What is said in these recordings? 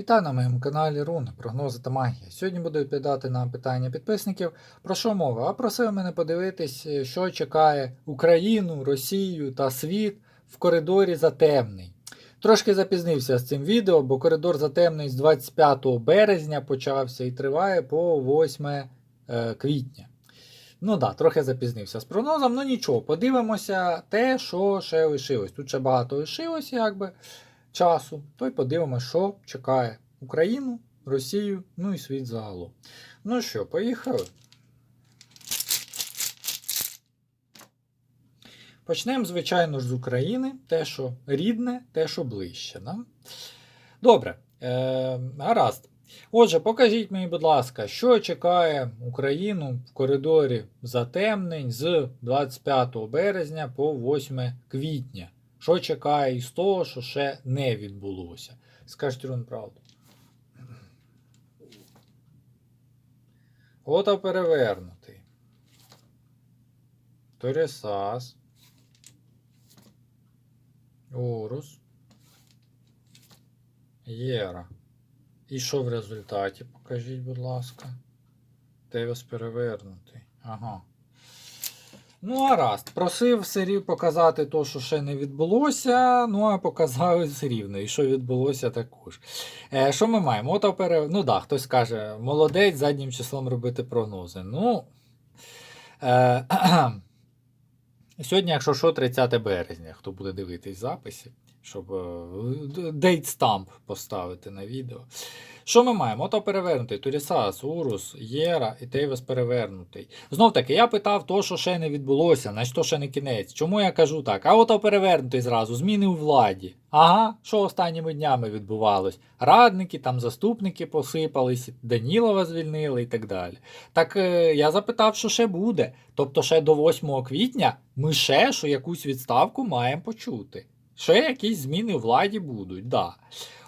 Вітаю на моєму каналі Руни, прогнози та магія. Сьогодні буду відповідати на питання підписників. Про що мова? А просив мене подивитись, що чекає Україну, Росію та світ в коридорі затемний. Трошки запізнився з цим відео, бо коридор затемний з 25 березня почався і триває по 8 е, квітня. Ну да, трохи запізнився з прогнозом, ну нічого, подивимося те, що ще лишилось. Тут ще багато лишилось, якби часу, то й подивимося, що чекає Україну, Росію, ну і світ загалом. Ну що, поїхали. Почнемо, звичайно ж, з України. Те, що рідне, те, що ближче. Да? Добре. Е, гаразд. Отже, покажіть мені, будь ласка, що чекає Україну в коридорі затемнень з 25 березня по 8 квітня. Що чекає із того, що ще не відбулося? Скажіть Рун правду. Ото перевернутий. Торісас. Орус. Єра. І що в результаті? Покажіть, будь ласка. Тевіс перевернутий. Ага. Ну, гаразд. Просив серію показати то, що ще не відбулося. Ну, а показали все рівно. І що відбулося також. Е, Що ми маємо? От опере... Ну да, хтось каже, молодець заднім числом робити прогнози. Ну. Е, Сьогодні, якщо що, 30 березня, хто буде дивитись записи, щоб дейтстамп поставити на відео. Що ми маємо? Ото перевернутий Турісас, Урус, Єра і Тейвес перевернутий. Знов таки, я питав то, що ще не відбулося, значить то ще не кінець. Чому я кажу так? А ото перевернутий зразу, зміни у владі. Ага, що останніми днями відбувалось? Радники, там заступники посипались, Данілова звільнили і так далі. Так е, я запитав, що ще буде. Тобто ще до 8 квітня ми ще що якусь відставку маємо почути. Ще якісь зміни в владі будуть, да.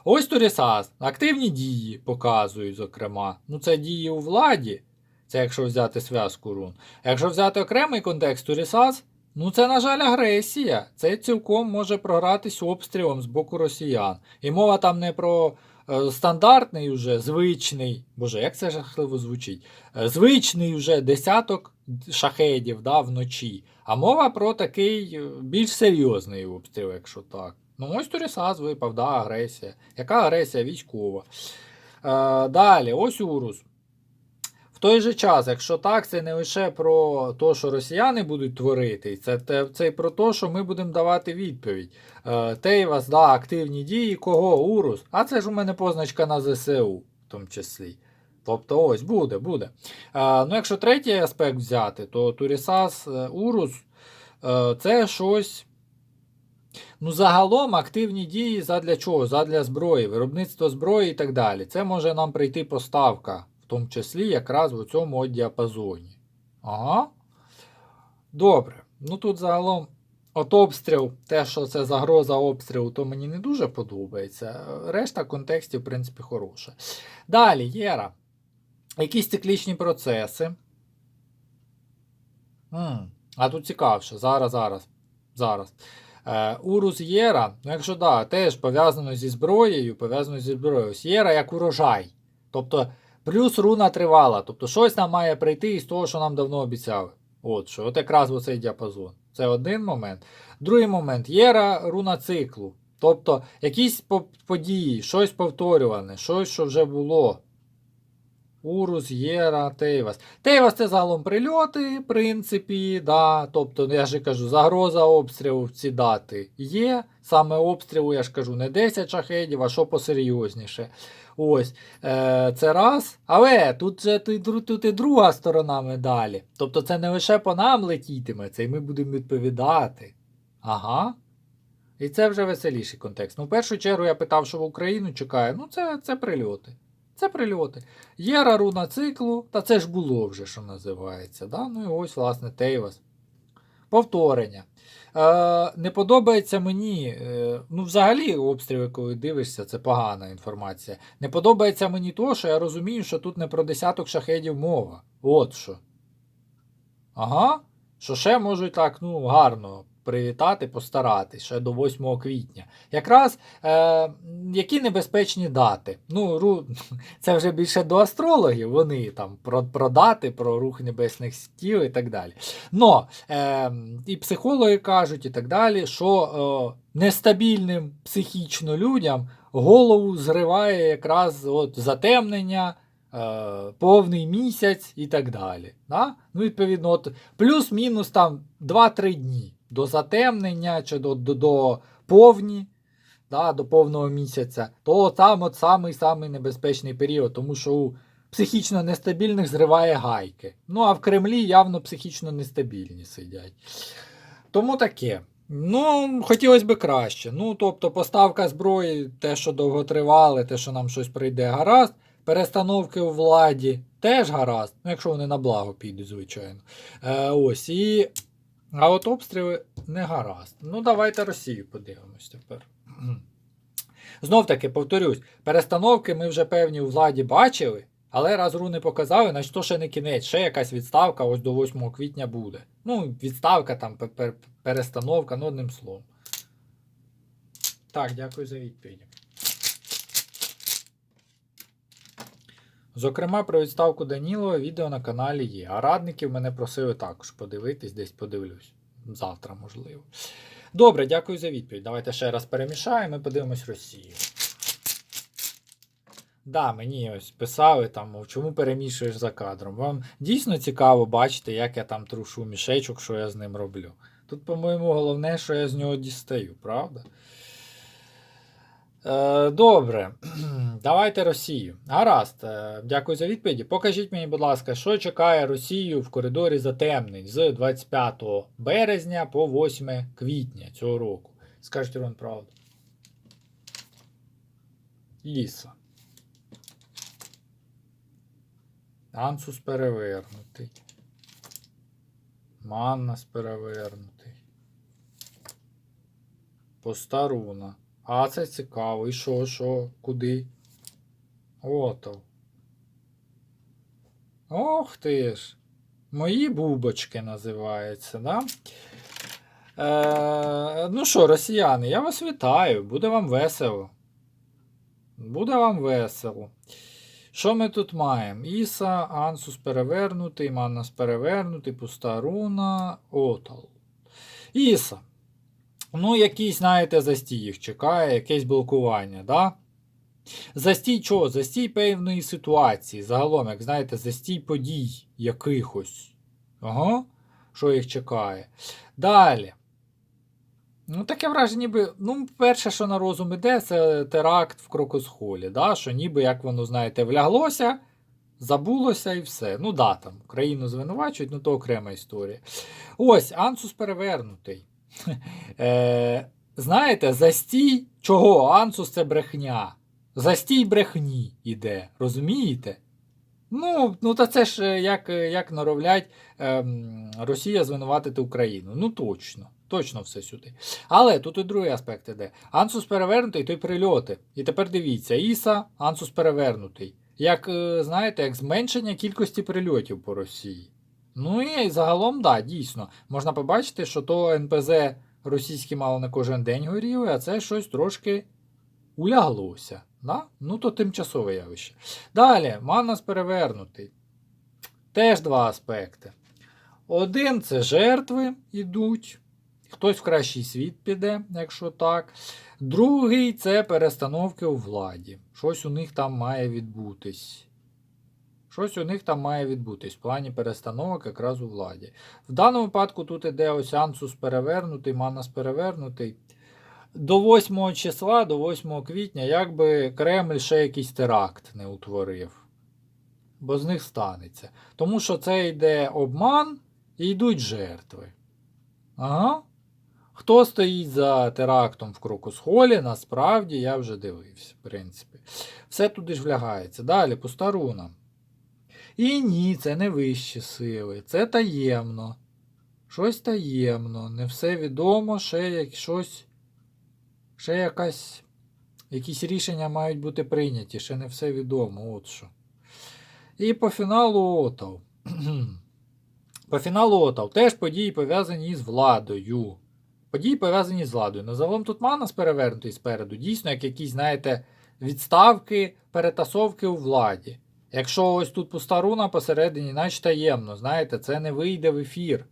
Ось Турісас, активні дії показують, зокрема. Ну, це дії у владі, це якщо взяти зв'язку рун. Якщо взяти окремий контекст Турісас, ну це, на жаль, агресія. Це цілком може програтись обстрілом з боку росіян. І мова там не про стандартний уже, звичний, боже, як це жахливо звучить? Е, звичний уже десяток шахедів да, вночі. А мова про такий е, більш серйозний обстріл, якщо так. Ну, ось Турісас випав, да, агресія. Яка агресія військова? Е, далі, ось Урус. Той же час, якщо так, це не лише про те, що росіяни будуть творити, це, це, і про те, що ми будемо давати відповідь. Е, Тейвас, да, активні дії, кого? Урус? А це ж у мене позначка на ЗСУ, в тому числі. Тобто ось буде, буде. Е, ну, Якщо третій аспект взяти, то Турісас е, Урус е, це щось. Ну, загалом активні дії задля чого? Задля зброї, виробництво зброї і так далі. Це може нам прийти поставка, тому числі якраз в цьому діапазоні. Ага. Добре. Ну тут загалом от обстріл, те, що це загроза обстрілу, то мені не дуже подобається. Решта контекстів, в принципі, хороша. Далі, Єра. Якісь циклічні процеси. М, А тут цікавше. Зараз, зараз. Зараз. Е, Урус Єра, ну якщо да, теж пов'язано зі зброєю, пов'язано зі зброєю. Єра як урожай. Тобто, плюс руна тривала. Тобто, щось нам має прийти із того, що нам давно обіцяли. От що, от якраз оцей цей діапазон. Це один момент. Другий момент Єра руна циклу. Тобто, якісь події, щось повторюване, щось, що вже було. Урус, Єра, Тейвас. Тейвас це загалом прильоти, в принципі, да. Тобто, я ж кажу, загроза обстрілу в ці дати є. Саме обстрілу, я ж кажу, не 10 шахедів, а що посерйозніше. Ось, е, це раз. Але тут же дру- тут і друга сторона медалі. Тобто це не лише по нам летітиме, це і ми будемо відповідати. Ага. І це вже веселіший контекст. Ну, в першу чергу я питав, що в Україну чекає. Ну, це, це прильоти. Це прильоти. Є руна циклу, та це ж було вже, що називається. Да? Ну і ось, власне, Тейвас. Повторення. Е, не подобається мені, е, ну, взагалі, обстріли, коли дивишся, це погана інформація. Не подобається мені то, що я розумію, що тут не про десяток шахедів мова. От що. Ага. Що ще можуть так, ну, гарно привітати, постаратись ще до 8 квітня. Якраз е, які небезпечні дати. Ну, це вже більше до астрологів, вони там про, про дати, про рух небесних стіл і так далі. Но е, і психологи кажуть, і так далі, що е, нестабільним психічно людям голову зриває якраз от затемнення. е, Повний місяць і так далі. Да? Ну, відповідно, от плюс-мінус там 2-3 дні до затемнення чи до, до, до повні, да, до повного місяця, то там от самий самий небезпечний період, тому що у психічно нестабільних зриває гайки. Ну а в Кремлі явно психічно нестабільні сидять. Тому таке. Ну, хотілося б краще. Ну, тобто, поставка зброї, те, що довго тривали, те, що нам щось прийде, гаразд. Перестановки у владі теж гаразд. Ну, якщо вони на благо підуть, звичайно. Е, ось і. А от обстріли не гаразд. Ну, давайте Росію подивимось тепер. Знов таки, повторюсь, перестановки ми вже певні у владі бачили, але раз руни показали, значить то ще не кінець, ще якась відставка ось до 8 квітня буде. Ну, відставка, там, пе- пе- перестановка, ну одним словом. Так, дякую за відповідь. Зокрема, про відставку Данілова відео на каналі є. А радників мене просили також подивитись, десь подивлюсь. Завтра, можливо. Добре, дякую за відповідь. Давайте ще раз перемішаємо і подивимось Росію. Да, мені ось писали там, чому перемішуєш за кадром. Вам дійсно цікаво бачити, як я там трушу мішечок, що я з ним роблю. Тут, по-моєму, головне, що я з нього дістаю, правда? Е, добре, давайте Росію. Гаразд, е, дякую за відповіді. Покажіть мені, будь ласка, що чекає Росію в коридорі затемнень з 25 березня по 8 квітня цього року. Скажіть Рон правду. Ліса. Ансус перевернутий. Маннас перевернутий. Постаруна. А це цікаво. І що, що, куди? Ото. Ох ти ж. Мої бубочки називаються, да? Е, ну що, росіяни, я вас вітаю. Буде вам весело. Буде вам весело. Що ми тут маємо? Іса, Ансус перевернутий, Маннас перевернутий, пуста руна, Отал. Іса. Ну, якийсь, знаєте, застій їх чекає, якесь блокування, да? Застій чого? Застій певної ситуації. Загалом, як знаєте, застій подій якихось. Ага. Що їх чекає. Далі. Ну, таке враження, ніби. Ну, перше, що на розум іде, це теракт в Крокосхолі. Да? Що ніби, як воно, знаєте, вляглося, забулося і все. Ну, да, там, країну звинувачують, ну то окрема історія. Ось, Ансус перевернутий. Е, знаєте, застій. Чого? Ансус це брехня. Застій брехні іде. Розумієте? Ну, ну та це ж е, як, е, як норовлять ем, Росія звинуватити Україну. Ну точно, точно все сюди. Але тут і другий аспект іде. Ансус перевернутий, то й прильоти. І тепер дивіться, Іса, Ансус перевернутий. Як, е, знаєте, як зменшення кількості прильотів по Росії. Ну і загалом, да, дійсно, можна побачити, що то НПЗ російські мало не кожен день горіли, а це щось трошки уляглося. Да? Ну, то тимчасове явище. Далі, Маннас перевернутий. Теж два аспекти. Один це жертви йдуть. Хтось в кращий світ піде, якщо так. Другий це перестановки у владі. Щось у них там має відбутись. Щось у них там має відбутись в плані перестановок якраз у владі. В даному випадку тут іде ось Ансус перевернутий, Манас перевернутий. До 8 числа, до 8 квітня, якби Кремль ще якийсь теракт не утворив. Бо з них станеться. Тому що це йде обман і йдуть жертви. Ага. Хто стоїть за терактом в Крокусхолі, насправді я вже дивився, в принципі. Все туди ж влягається. Далі, пуста руна. І ні, це не вищі сили, це таємно. Щось таємно, не все відомо, ще як щось. Ще якась. Якісь рішення мають бути прийняті, ще не все відомо. От що. І по фіналу Отав. по фіналу Отав теж події пов'язані з владою. Події пов'язані з владою. На тут Манас перевернутий спереду, дійсно, як якісь, знаєте, відставки, перетасовки у владі. Якщо ось тут пуста руна посередині, наче таємно, знаєте, це не вийде в ефір.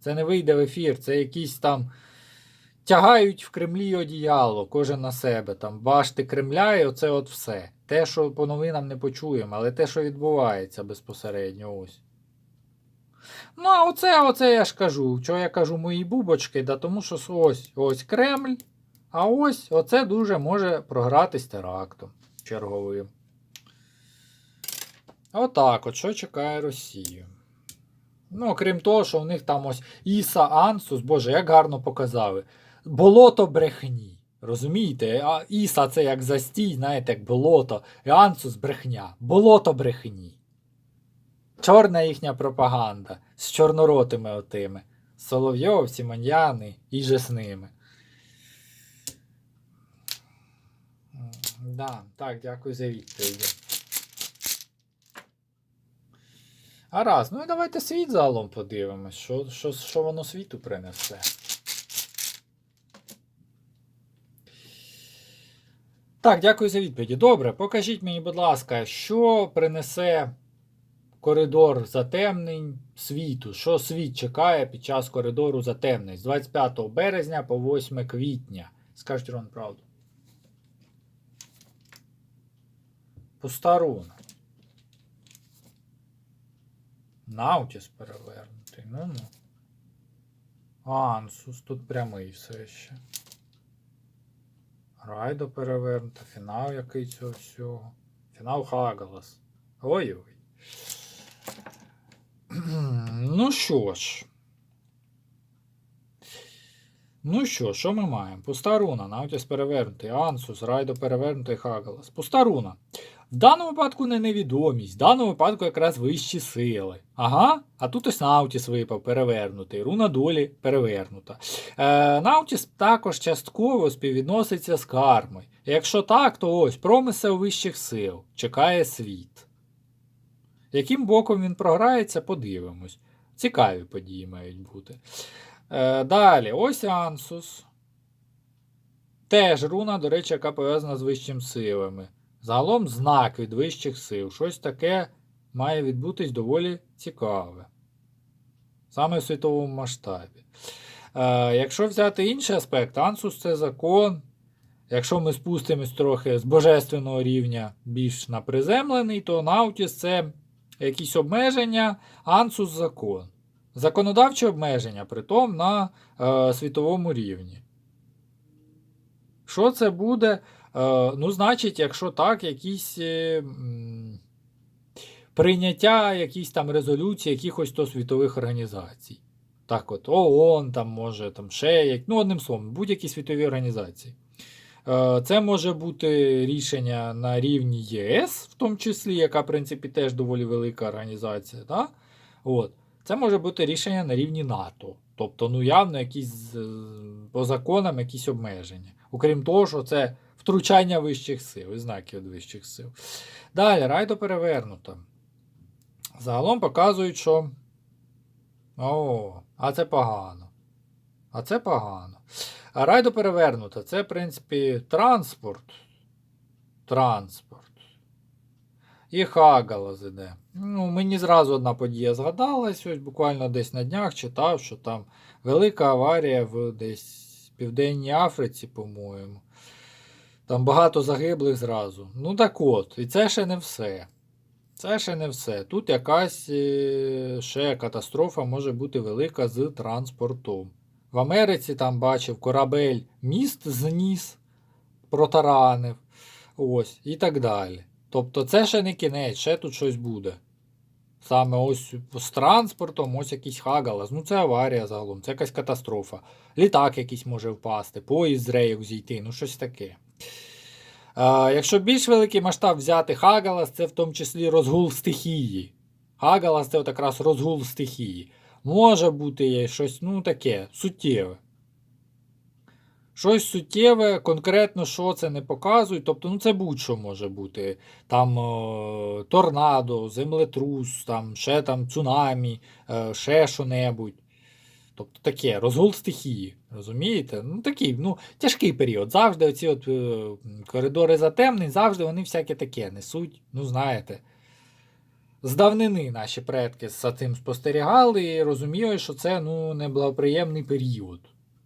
Це не вийде в ефір, це якісь там тягають в Кремлі одіяло, кожен на себе. Там башти Кремля, і оце от все. Те, що по новинам не почуємо, але те, що відбувається безпосередньо ось. Ну, а оце, оце я ж кажу. Що я кажу мої бубочки, да тому що ось ось Кремль, а ось оце дуже може програтись терактом черговим. Отак, от що чекає Росію. Ну, окрім того, що в них там ось Іса Ансус, боже, як гарно показали. Болото брехні. Розумієте? А Іса це як застій, знаєте, як болото. І Ансус брехня. Болото брехні. Чорна їхня пропаганда з чорноротими отими. Соловйов, Сімоньяни і же з ними. Да, так, дякую за відповіді. А раз, ну і давайте світ загалом подивимось, що, що, що воно світу принесе. Так, дякую за відповіді. Добре, покажіть мені, будь ласка, що принесе коридор затемнень світу? Що світ чекає під час коридору затемнень з 25 березня по 8 квітня? Скажіть Рон правду. Пуста. Наутіс перевернутий. Ну ну. Ансус тут прямий все ще. Райдо перевернута, фінал який цього всього. Фінал Хагалас. Ой-ой. Ну що ж. Ну що, що ми маємо? Пуста руна, Наутіс перевернутий, Ансус, Райдо перевернутий, Хагалас. Пуста руна. В даному випадку не невідомість, в даному випадку якраз вищі сили. Ага, а тут ось Наутіс випав перевернутий, руна долі перевернута. Е, Наутіс також частково співвідноситься з кармою. Якщо так, то ось промисел вищих сил чекає світ. Яким боком він програється, подивимось. Цікаві події мають бути. Е, далі, ось Ансус. Теж руна, до речі, яка пов'язана з вищими силами. Загалом знак від вищих сил. Щось таке має відбутись доволі цікаве. Саме в світовому масштабі. Е, якщо взяти інший аспект, Ансус це закон. Якщо ми спустимось трохи з божественного рівня більш на приземлений, то Наутіс це якісь обмеження, Ансус закон. Законодавче обмеження, притом на е, світовому рівні. Що це буде? Е, ну, значить, якщо так, якісь е, прийняття якісь там резолюцій якихось то світових організацій. Так от, ООН, там може, там ще як, ну, одним словом, будь-які світові організації. Е, Це може бути рішення на рівні ЄС, в тому числі, яка, в принципі, теж доволі велика організація. Да? От. Це може бути рішення на рівні НАТО. Тобто, ну, явно якісь по законам якісь обмеження. Окрім того, що це втручання вищих сил і знаки від вищих сил. Далі, райдо перевернуто. Загалом показують, що. О, а це погано. А це погано. А райдо перевернуто. Це, в принципі, транспорт. Транспорт. І Хагалас іде. Ну, мені зразу одна подія згадалась, ось буквально десь на днях читав, що там велика аварія в десь Південній Африці, по-моєму. Там багато загиблих зразу. Ну так от, і це ще не все. Це ще не все. Тут якась е, ще катастрофа може бути велика з транспортом. В Америці там бачив корабель міст зніс, протаранив. Ось, і так далі. Тобто це ще не кінець, ще тут щось буде. Саме ось з транспортом, ось якийсь хагалас. Ну це аварія загалом, це якась катастрофа. Літак якийсь може впасти, поїзд з рейок зійти, ну щось таке. Якщо більш великий масштаб взяти Хагалас, це в тому числі розгул стихії. Хагалас це якраз розгул стихії. Може бути щось ну таке, суттєве. Щось суттєве, конкретно що це не показують. Тобто, ну це будь-що може бути. Там е, торнадо, землетрус, там, ще там цунамі, е, ще що-небудь. Тобто таке, розгул стихії. Розумієте? Ну такий, ну, тяжкий період. Завжди оці от е, коридори затемнень, завжди вони всяке таке несуть. Ну, знаєте. З давнини наші предки за цим спостерігали і розуміли, що це ну, неблагоприємний період.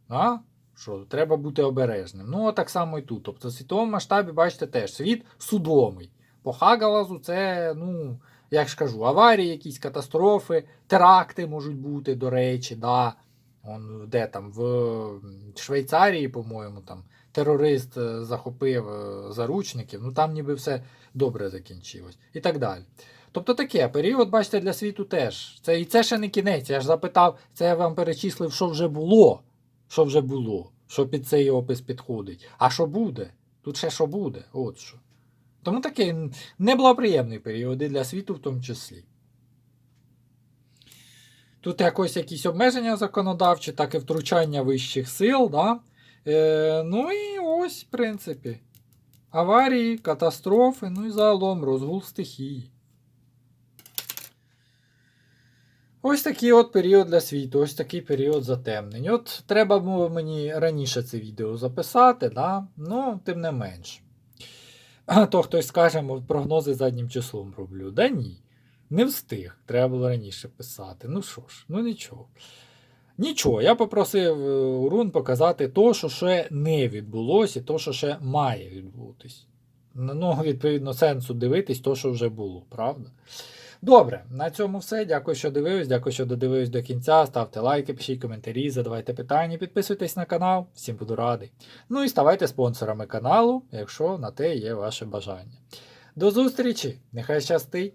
А? Що треба бути обережним. Ну, так само і тут. Тобто, в світовому масштабі, бачите, теж світ судомий. По Хагалазу це, ну, як ж кажу, аварії, якісь катастрофи, теракти можуть бути, до речі, да. Он, де там, в Швейцарії, по-моєму, там терорист е, захопив е, заручників, ну там ніби все добре закінчилось. І так далі. Тобто таке, період, бачите, для світу теж. Це, і це ще не кінець. Я ж запитав, це я вам перечислив, що вже було. Що вже було, що під цей опис підходить. А що буде? Тут ще що буде, от що. Тому такий неблагоприємний період і для світу в тому числі. Тут якось якісь обмеження законодавчі, так і втручання вищих сил, да? Е, ну і ось, в принципі. Аварії, катастрофи, ну і загалом розгул стихії. Ось такий от період для світу, ось такий період затемнень. От треба було мені раніше це відео записати, да? ну, тим не менш. А то хтось скаже, прогнози заднім числом роблю. Да ні. Не встиг. Треба було раніше писати. Ну що ж, ну нічого. Нічого, я попросив е, Урун показати то, що ще не відбулося, і то, що ще має відбутись. Ну, відповідно, сенсу дивитись то, що вже було, правда? Добре, на цьому все. Дякую, що дивились. Дякую, що додивились до кінця. Ставте лайки, пишіть коментарі, задавайте питання, підписуйтесь на канал, всім буду радий. Ну і ставайте спонсорами каналу, якщо на те є ваше бажання. До зустрічі! Нехай щастить!